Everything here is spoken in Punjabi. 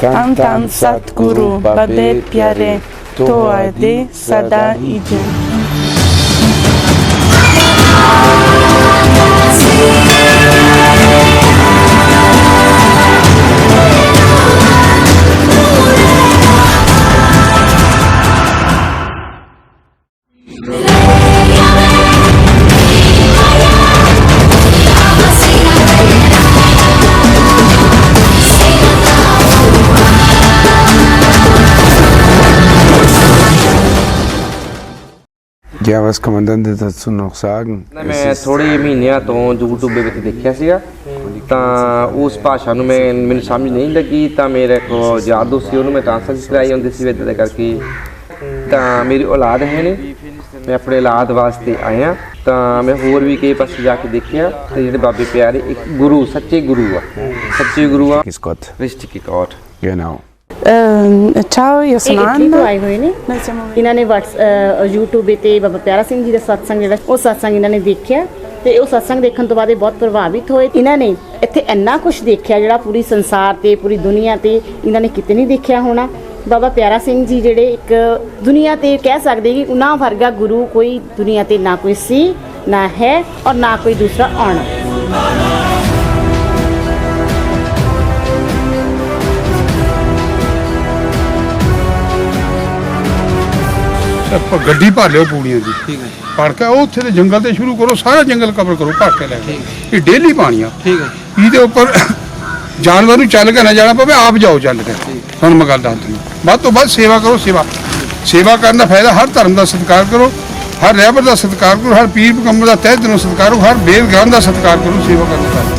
Tantan satguru babe pyare to ade sada idin. Ja, was kann man denn dazu noch sagen? ਮੈਂ ਥੋੜੇ ਮਹੀਨਿਆਂ ਤੋਂ YouTube ਦੇ ਵਿੱਚ ਦੇਖਿਆ ਸੀਗਾ ਤਾਂ ਉਸ ਭਾਸ਼ਾ ਨੂੰ ਮੈਂ ਮੈਨੂੰ ਸਮਝ ਨਹੀਂ ਲੱਗੀ ਤਾਂ ਮੇਰੇ ਕੋ ਯਾਰ ਦੋਸਤ ਸੀ ਉਹਨੂੰ ਮੈਂ ਟ੍ਰਾਂਸਲੇਟ ਕਰਾਈ ਹੁੰਦੀ ਸੀ ਇਦਾਂ ਕਰਕੇ ਤਾਂ ਮੇਰੀ ਔਲਾਦ ਹੈ ਨਹੀਂ ਮੈਂ ਆਪਣੇ ਔਲਾਦ ਵਾਸਤੇ ਆਇਆ ਤਾਂ ਮੈਂ ਹੋਰ ਵੀ ਕਈ ਪਾਸੇ ਜਾ ਕੇ ਦੇਖਿਆ ਤੇ ਜਿਹੜੇ ਬਾਬੇ ਪਿਆਰੇ ਇੱਕ ਗੁਰੂ ਸੱਚੇ ਗੁਰੂ ਆ ਸੱਚੇ ਗੁਰੂ ਆ Ist Gott. ਰਿਸ਼ਟ ਗੋਡ Genau. ਅਹ, io ਇਹ ਤੋਂ Anna ਆਏ ਹੋਏ ਨੇ। ਇਹਨਾਂ ਨੇ ਵਟਸ YouTube ਤੇ ਬਾਬਾ ਪਿਆਰਾ ਸਿੰਘ ਜੀ ਦਾ ਸਤਸੰਗ ਜਿਹੜਾ ਉਹ ਸਤਸੰਗ ਇਹਨਾਂ ਨੇ ਦੇਖਿਆ ਤੇ ਉਹ ਸਤਸੰਗ ਦੇਖਣ ਤੋਂ ਬਾਅਦ ਇਹ ਬਹੁਤ ਪ੍ਰਭਾਵਿਤ ਹੋਏ। ਇਹਨਾਂ ਨੇ ਇੱਥੇ ਇੰਨਾ ਕੁਝ ਦੇਖਿਆ ਜਿਹੜਾ ਪੂਰੀ ਸੰਸਾਰ ਤੇ ਪੂਰੀ ਦੁਨੀਆ ਤੇ ਇਹਨਾਂ ਨੇ ਕਿਤੇ ਨਹੀਂ ਦੇਖਿਆ ਹੋਣਾ। ਬਾਬਾ ਪਿਆਰਾ ਸਿੰਘ ਜੀ ਜਿਹੜੇ ਇੱਕ ਦੁਨੀਆ ਤੇ ਕਹਿ ਸਕਦੇ ਕਿ ਉਹਨਾਂ ਵਰਗਾ ਗੁਰੂ ਕੋਈ ਦੁਨੀਆ ਤੇ ਨਾ ਕੋਈ ਸੀ ਨਾ ਹੈ ਔਰ ਨਾ ਕੋਈ ਦੂਸਰਾ ਆਉਣਾ। ਆਪਾਂ ਗੱਡੀ ਭਰ ਲਿਓ ਪੂੜੀਆਂ ਦੀ ਠੀਕ ਹੈ। ਭਰ ਕੇ ਉਹ ਉੱਥੇ ਦੇ ਜੰਗਲ ਤੇ ਸ਼ੁਰੂ ਕਰੋ ਸਾਰਾ ਜੰਗਲ ਕਵਰ ਕਰੋ ਭਰ ਕੇ ਲੈ ਕੇ। ਇਹ ਡੇਲੀ ਪਾਣੀਆਂ ਠੀਕ ਹੈ। ਇਹਦੇ ਉੱਪਰ ਜਾਨਵਰ ਨੂੰ ਚੱਲ ਕੇ ਨਾ ਜਾਣਾ ਪਵੇ ਆਪ ਜਾਓ ਚੱਲ ਕੇ। ਤੁਹਾਨੂੰ ਮੈਂ ਗੱਲ ਦੱਸਦੀ ਵੱਧ ਤੋਂ ਵੱਧ ਸੇਵਾ ਕਰੋ ਸੇਵਾ। ਸੇਵਾ ਕਰਨ ਦਾ ਫਾਇਦਾ ਹਰ ਧਰਮ ਦਾ ਸਤਿਕਾਰ ਕਰੋ ਹਰ ਰਹਿਬਰ ਦਾ ਸਤਿਕਾਰ ਕਰੋ ਹਰ ਪੀਰ ਪਗੰਬਰ ਦਾ ਤਹਿ ਦਿਲੋਂ ਸਤਿਕਾਰ ਕਰੋ ਹਰ ਬੇਦ ਗਿਆਨ ਦਾ ਸਤਿਕਾਰ ਕਰੋ ਸੇਵਾ ਕਰਨ ਦਾ।